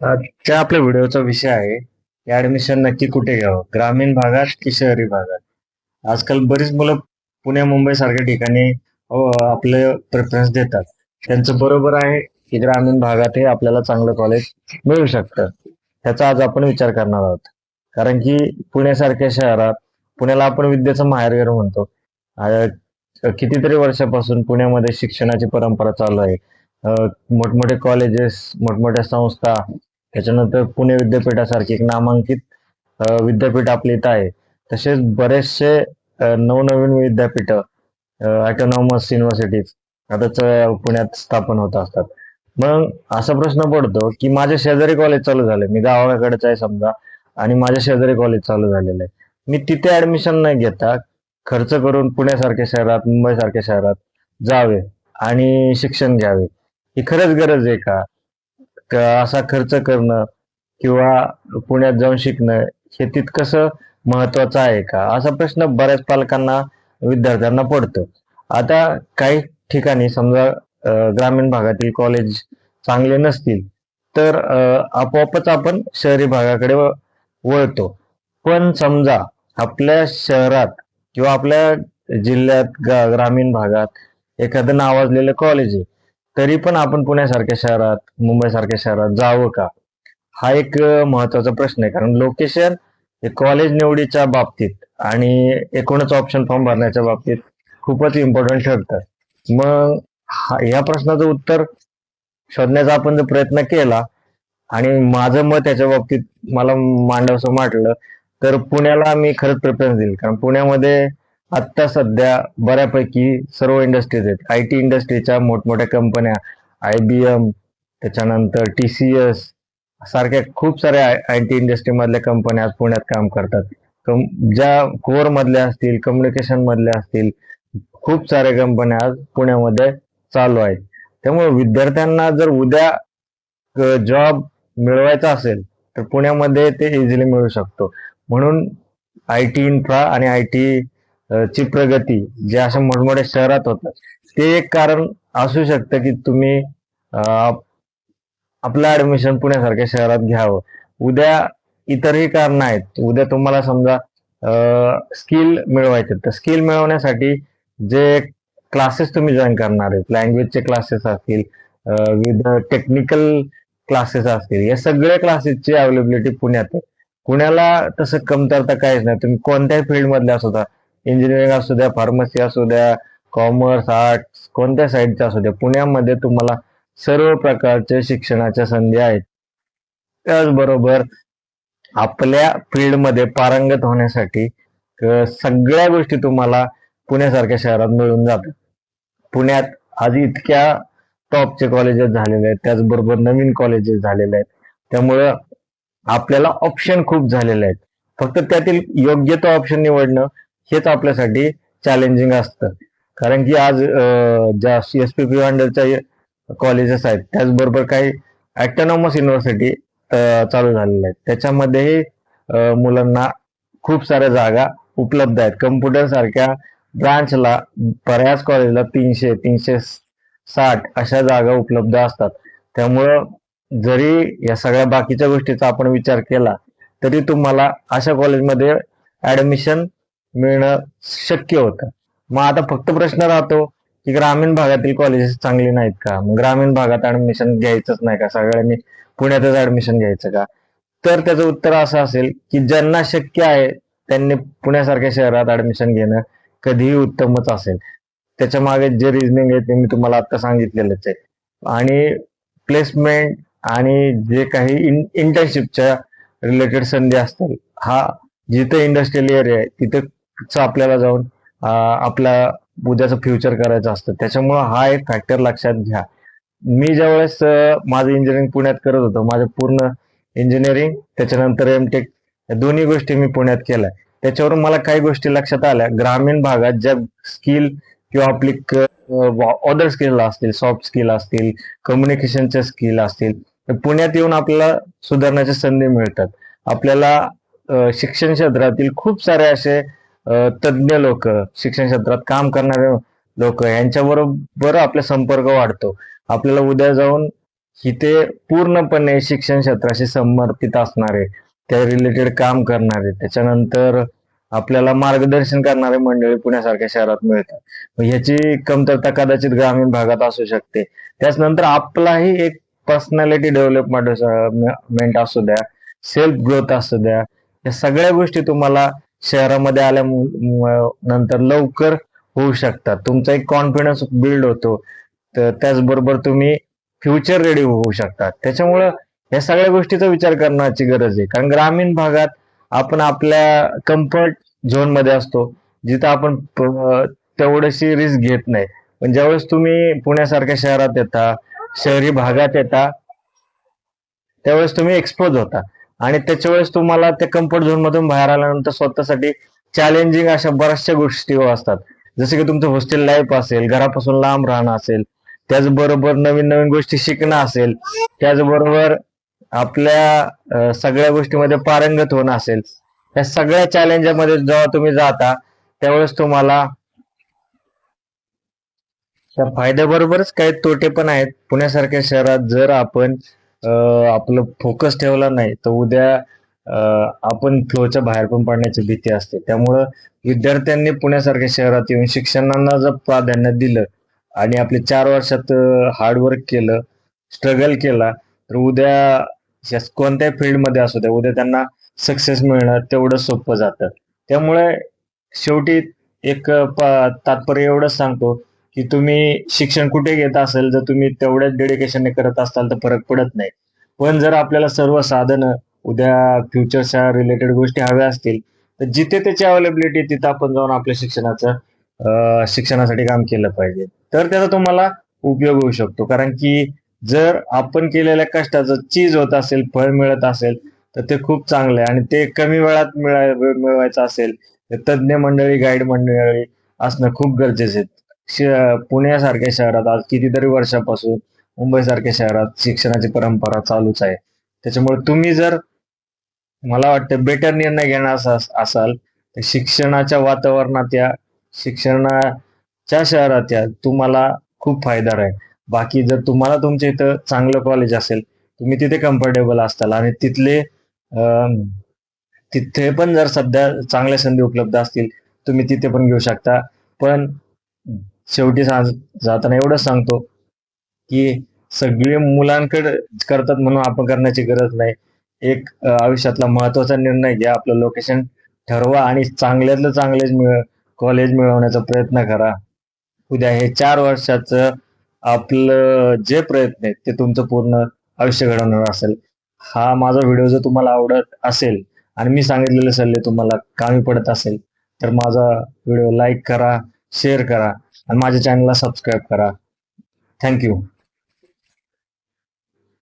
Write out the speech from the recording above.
त्या आपल्या व्हिडिओचा विषय आहे. ऍडमिशन नक्की कुठे घ्यावं? ग्रामीण भागात की शहरी भागात? आजकाल बरीच मुलं पुणे मुंबई सारख्या ठिकाणी आपले प्रेफरन्स देतात. त्यांचं बरोबर आहे की ग्रामीण भागात हे आपल्याला चांगलं कॉलेज मिळू शकतं. त्याचा आज आपण विचार करणार आहोत. कारण की पुण्यासारख्या शहरात पुण्याला आपण विद्येचं माहेरघर म्हणतो. कितीतरी वर्षापासून पुण्यामध्ये शिक्षणाची परंपरा चालू आहे. मोठमोठे कॉलेजेस मोठमोठ्या संस्था त्याच्यानंतर पुणे विद्यापीठासारखी एक नामांकित विद्यापीठ आपल्या इथं आहे. तसेच बरेचसे नवनवीन विद्यापीठ ऑटोनॉमस युनिव्हर्सिटीज आता पुण्यात स्थापन होत असतात. मग असा प्रश्न पडतो की माझ्या शेजारी कॉलेज चालू झाले. मी गावाकडचं आहे समजा आणि माझ्या शेजारी कॉलेज चालू झालेलं आहे. मी तिथे ऍडमिशन न घेता खर्च करून पुण्यासारख्या शहरात मुंबईसारख्या शहरात जावे आणि शिक्षण घ्यावे. ही खरंच गरज आहे का? असा खर्च करणं किंवा पुण्यात जाऊन शिकणं हे तितकंसं महत्वाचं आहे का? असा प्रश्न बऱ्याच पालकांना विद्यार्थ्यांना पडतो. आता काही ठिकाणी समजा ग्रामीण भागातील कॉलेज चांगले नसतील तर आपोआपच आपण शहरी भागाकडे व- वळतो. पण समजा आपल्या शहरात किंवा आपल्या जिल्ह्यात गा- ग्रामीण भागात एखादं नावाजलेलं कॉलेज आहे तरी पण आपण पुण्यासारख्या शहरात मुंबईसारख्या शहरात जावं का? हा एक महत्त्वाचा प्रश्न आहे. कारण लोकेशन हे कॉलेज निवडीच्या बाबतीत आणि एकूणच ऑप्शन फॉर्म भरण्याच्या बाबतीत खूपच इम्पॉर्टंट ठरतं. मग हा- या प्रश्नाचं उत्तर शोधण्याचा आपण जर प्रयत्न केला आणि माझं मत याच्या बाबतीत मला मांडवसं वाटलं तर पुण्याला मी खरंच प्रेफरन्स देईल. कारण पुण्यामध्ये आत्ता सध्या बऱ्यापैकी सर्व इंडस्ट्रीज आहेत. आय टी इंडस्ट्रीच्या मोठमोठ्या कंपन्या आय बी एम त्याच्यानंतर टी सी एस सारख्या खूप साऱ्या आय टी इंडस्ट्रीमधल्या कंपन्या आज पुण्यात काम करतात. कम- ज्या कोर मधल्या असतील कम्युनिकेशन मधल्या असतील खूप साऱ्या कंपन्या आज पुण्यामध्ये चालू आहेत. त्यामुळे विद्यार्थ्यांना जर उद्या जॉब मिळवायचा असेल तर पुण्यामध्ये ते इझिली मिळू शकतो. म्हणून आय टी इन्फ्रा आणि आय टी ची प्रगती जे अशा मोठमोठ्या शहरात होतात ते एक कारण असू शकतं की तुम्ही आपलं ऍडमिशन पुण्यासारख्या शहरात घ्यावं. उद्या इतरही कारण आहेत. उद्या तुम्हाला समजा स्किल मिळवायचे. तर स्किल मिळवण्यासाठी जे क्लासेस तुम्ही जॉईन करणार आहेत लँग्वेजचे क्लासेस असतील विविध टेक्निकल क्लासेस असतील या सगळ्या क्लासेसची अवेलेबिलिटी पुण्यात आहे. पुण्याला तसं कमतरता काहीच नाही. तुम्ही कोणत्याही फील्डमधल्या मधले इंजिनिअरिंग असू द्या फार्मसी असू द्या कॉमर्स आर्ट्स कोणत्या साईडच्या असू द्या पुण्यामध्ये तुम्हाला सर्व प्रकारचे शिक्षणाच्या संधी आहेत. त्याचबरोबर आपल्या फील्डमध्ये पारंगत होण्यासाठी सगळ्या गोष्टी तुम्हाला पुण्यासारख्या शहरात मिळून जातात. पुण्यात आज इतक्या टॉपचे कॉलेजेस झालेले आहेत त्याचबरोबर नवीन कॉलेजेस झालेले आहेत. त्यामुळं आपल्याला ऑप्शन खूप झालेले आहेत. फक्त त्यातील योग्य तो ऑप्शन निवडणं हेच आपल्यासाठी चॅलेंजिंग असतं. कारण की आज ज्या सी एस पी पी अंडरच्या कॉलेजेस आहेत त्याचबरोबर काही ॲटोनॉमस युनिव्हर्सिटी चालू झालेल्या आहेत. त्याच्यामध्येही मुलांना खूप साऱ्या जागा उपलब्ध आहेत. कम्प्युटर सारख्या ब्रांचला बऱ्याच कॉलेजला तीनशे तीनशे साठ अशा जागा उपलब्ध असतात. त्यामुळं जरी या सगळ्या बाकीच्या गोष्टीचा आपण विचार केला तरी तुम्हाला अशा कॉलेजमध्ये ऍडमिशन मिळणं शक्य होतं. मग आता फक्त प्रश्न राहतो की ग्रामीण भागातील कॉलेजेस चांगली नाहीत का? मग ग्रामीण भागात ऍडमिशन घ्यायचंच नाही का? सगळ्यांनी पुण्यातच ऍडमिशन घ्यायचं का? तर त्याचं उत्तर असं असेल की ज्यांना शक्य आहे त्यांनी पुण्यासारख्या शहरात ऍडमिशन घेणं कधीही उत्तमच असेल. त्याच्यामागे जे रिझनिंग आहे ते मी तुम्हाला आता सांगितलेलंच आहे. आणि प्लेसमेंट आणि जे काही इंटर्नशिपच्या रिलेटेड संधी असतील हा जिथे इंडस्ट्रियल एरिया आहे तिथं आपल्याला जाऊन आपला उद्याचं फ्युचर करायचं असतं. त्याच्यामुळं हा एक फॅक्टर लक्षात घ्या. मी ज्यावेळेस माझं इंजिनिअरिंग पुण्यात करत होतो माझं पूर्ण इंजिनिअरिंग त्याच्यानंतर एम टेक दोन्ही गोष्टी मी पुण्यात केल्या. त्याच्यावरून मला काही गोष्टी लक्षात आल्या. ग्रामीण भागात ज्या स्किल किंवा आपली अदर स्किल असतील सॉफ्ट स्किल असतील कम्युनिकेशनच्या स्किल असतील तर पुण्यात येऊन आपल्याला सुधारण्याच्या संधी मिळतात. आपल्याला शिक्षण क्षेत्रातील खूप सारे असे तज्ज्ञ लोक शिक्षण क्षेत्रात काम करणारे लोक यांच्याबरोबर आपला संपर्क वाढतो. आपल्याला उद्या जाऊन इथे पूर्णपणे शिक्षण क्षेत्राशी समर्पित असणारे त्या रिलेटेड काम करणारे त्याच्यानंतर आपल्याला मार्गदर्शन करणारे मंडळी पुण्यासारख्या शहरात मिळतात. मग ह्याची कमतरता कदाचित ग्रामीण भागात असू शकते. त्याच्यानंतर आपलाही एक पर्सनॅलिटी डेव्हलपमेंट असू द्या सेल्फ ग्रोथ असू द्या या सगळ्या गोष्टी तुम्हाला शहरामध्ये आल्या नंतर लवकर होऊ शकतात. तुमचा एक कॉन्फिडन्स बिल्ड होतो. तर त्याचबरोबर तुम्ही फ्युचर रेडी होऊ शकतात. त्याच्यामुळं या सगळ्या गोष्टीचा विचार करण्याची गरज आहे. कारण ग्रामीण भागात आपण आपल्या कम्फर्ट झोनमध्ये असतो. जिथं आपण तेवढीशी रिस्क घेत नाही. पण ज्यावेळेस तुम्ही पुण्यासारख्या शहरात येता शहरी भागात येता त्यावेळेस तुम्ही एक्सपोज होता. आणि त्याच्या वेळेस तुम्हाला त्या कम्फर्ट झोन मधून बाहेर आल्यानंतर स्वतःसाठी चॅलेंजिंग अशा बऱ्याचशा गोष्टी असतात. जसे की तुमचं हॉस्टेल लाईफ असेल घरापासून लांब राहणं असेल त्याचबरोबर नवीन नवीन गोष्टी शिकणं असेल त्याचबरोबर आपल्या सगळ्या गोष्टीमध्ये पारंगत होणं असेल या सगळ्या चॅलेंजमध्ये जेव्हा तुम्ही जाता त्यावेळेस तुम्हाला त्या फायद्याबरोबरच काही तोटे पण आहेत. पुण्यासारख्या शहरात जर आपण आपलं फोकस ठेवला नाही तर उद्या आपण फ्लोच्या बाहेर पण पडण्याची भीती असते. त्यामुळं विद्यार्थ्यांनी पुण्यासारख्या शहरात येऊन शिक्षणांना जर प्राधान्य दिलं आणि आपले चार वर्षात हार्डवर्क केलं स्ट्रगल केला तर उद्या या कोणत्याही फील्डमध्ये असू द्या उद्या त्यांना सक्सेस मिळणं तेवढं सोपं जातं. त्यामुळे शेवटी एक तात्पर्य एवढंच सांगतो की तुम्ही शिक्षण कुठे घेत असेल जर तुम्ही तेवढ्याच डेडिकेशनने करत असाल तर फरक पडत नाही. पण जर आपल्याला सर्व साधनं उद्या फ्युचरच्या रिलेटेड गोष्टी हव्या असतील तर जिथे त्याची अवेलेबिलिटी तिथं आपण जाऊन आपल्या शिक्षणाचं शिक्षणासाठी काम केलं पाहिजे. तर त्याचा तुम्हाला उपयोग होऊ शकतो. कारण की जर आपण केलेल्या कष्टाचं चीज होत असेल फळ मिळत असेल तर ते खूप चांगलं आहे. आणि ते कमी वेळात मिळा- मिळवायचं असेल तर तज्ज्ञ मंडळी गाईड मंडळी असणं खूप गरजेचं आहे. पुण्यासारख्या शहरात आज कितीतरी वर्षापासून मुंबईसारख्या शहरात शिक्षणाची परंपरा चालूच आहे. त्याच्यामुळे तुम्ही जर मला वाटतं बेटर निर्णय घेणार असा- असाल तर शिक्षणाच्या वातावरणात या शिक्षणाच्या शहरात या तुम्हाला खूप फायदा राहील. बाकी जर तुम्हाला तुमच्या इथं चांगलं कॉलेज असेल तुम्ही तिथे कम्फर्टेबल असताल आणि तिथले तिथे पण जर सध्या चांगल्या संधी उपलब्ध असतील तुम्ही तिथे पण घेऊ शकता. पण शेवटी सा- जाताना एवढंच सांगतो की सगळे मुलांकडे करतात म्हणून आपण करण्याची गरज नाही. एक आयुष्यातला महत्त्वाचा निर्णय घ्या आपलं लोकेशन ठरवा आणि चांगल्यातलं चांगलेच मिळ कॉलेज मिळवण्याचा प्रयत्न करा. उद्या हे चार वर्षाचं आपलं जे प्रयत्न आहेत ते तुमचं पूर्ण आयुष्य घडवणार असेल. हा माझा व्हिडिओ जर तुम्हाला आवडत असेल आणि मी सांगितलेले सल्ले तुम्हाला कामी पडत असेल तर माझा व्हिडिओ लाईक करा शेअर करा. आणि माझ्या चॅनलला सबस्क्राईब करा. थँक्यू